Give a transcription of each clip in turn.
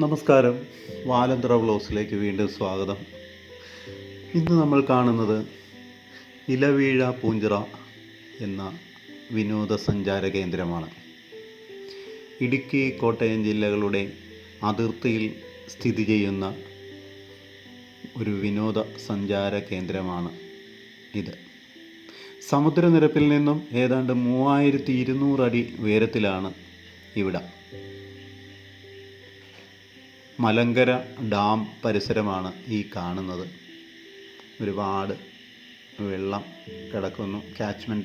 നമസ്കാരം. വാലന്ത്ര വ്ലോഗ്സിലേക്ക് വീണ്ടും സ്വാഗതം. ഇന്ന് നമ്മൾ കാണുന്നത് ഇലവീഴ പൂഞ്ചിറ എന്ന വിനോദസഞ്ചാര കേന്ദ്രമാണ്. ഇടുക്കി കോട്ടയം ജില്ലകളുടെ അതിർത്തിയിൽ സ്ഥിതി ചെയ്യുന്ന ഒരു വിനോദ സഞ്ചാര കേന്ദ്രമാണ് ഇത്. സമുദ്രനിരപ്പിൽ നിന്നും ഏതാണ്ട് മൂവായിരത്തി ഇരുന്നൂറ് അടി ഉയരത്തിലാണ് ഇവിടം. മലങ്കര ഡാം പരിസരമാണ് ഈ കാണുന്നത്. ഒരുപാട് വെള്ളം കിടക്കുന്നു.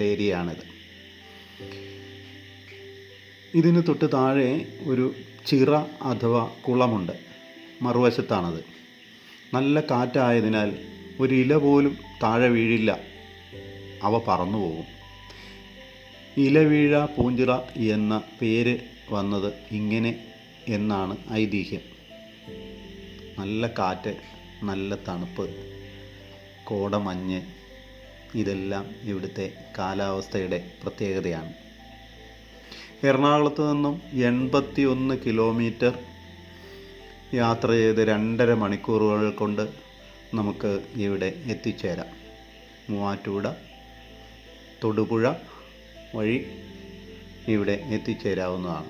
ഏരിയ ആണിത്. ഇതിന് തൊട്ട് താഴെ ഒരു ചിറ അഥവാ കുളമുണ്ട്. മറുവശത്താണത്. നല്ല കാറ്റായതിനാൽ ഒരില പോലും താഴെ വീഴില്ല. അവ പറന്നു പോകും. ഇലവീഴ പൂഞ്ചിറ എന്ന പേര് വന്നത് ഇങ്ങനെ എന്നാണ് ഐതിഹ്യം. നല്ല കാറ്റ് നല്ല തണുപ്പ് കോടമഞ്ഞ് ഇതെല്ലാം ഇവിടുത്തെ കാലാവസ്ഥയുടെ പ്രത്യേകതയാണ്. എറണാകുളത്ത് നിന്നും എൺപത്തി ഒന്ന് കിലോമീറ്റർ യാത്ര ചെയ്ത് രണ്ടര മണിക്കൂറുകൾ കൊണ്ട് നമുക്ക് ഇവിടെ എത്തിച്ചേരാം. മൂവാറ്റുപുഴ തൊടുപുഴ വഴി ഇവിടെ എത്തിച്ചേരാവുന്നതാണ്.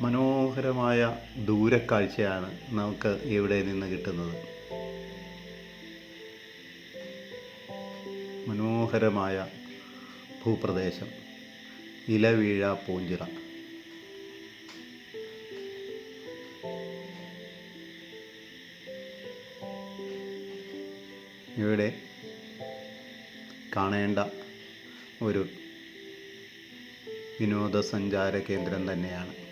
മനോഹരമായ ദൂരക്കാഴ്ചയാണ് നമുക്ക് ഇവിടെ നിന്ന് കിട്ടുന്നത്. മനോഹരമായ ഭൂപ്രദേശം ഇലവീഴ പൂഞ്ചിറ. ഇവിടെ കാണേണ്ട ഒരു വിനോദസഞ്ചാര കേന്ദ്രം തന്നെയാണ്.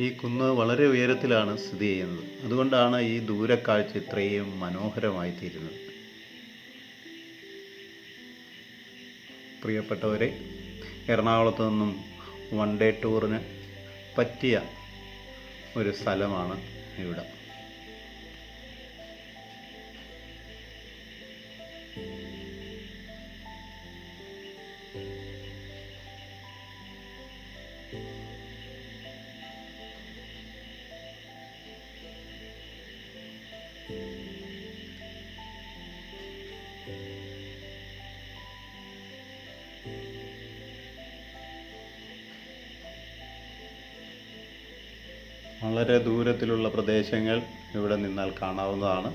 ഈ കുന്ന് വളരെ ഉയരത്തിലാണ് സ്ഥിതി ചെയ്യുന്നത്. അതുകൊണ്ടാണ് ഈ ദൂരക്കാഴ്ച ഇത്രയും മനോഹരമായി തീരുന്നത് പ്രിയപ്പെട്ടവരെ എറണാകുളത്ത് നിന്നും വൺ ഡേ ടൂറിന് പറ്റിയ ഒരു സ്ഥലമാണ് ഇവിടെ. വളരെ ദൂരത്തിലുള്ള പ്രദേശങ്ങൾ ഇവിടെ നിന്നാൽ കാണാവുന്നതാണ്.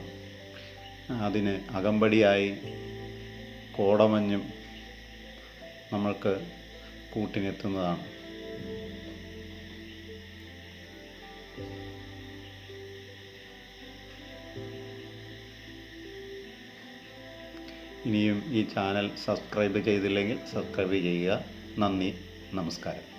അതിന് അകമ്പടിയായി കോടമഞ്ഞും നമ്മൾക്ക് കൂട്ടിനെത്തുന്നതാണ്. ഇനിയും ഈ ചാനൽ സബ്സ്ക്രൈബ് ചെയ്തില്ലെങ്കിൽ സബ്സ്ക്രൈബ് ചെയ്യുക. നന്ദി നമസ്കാരം.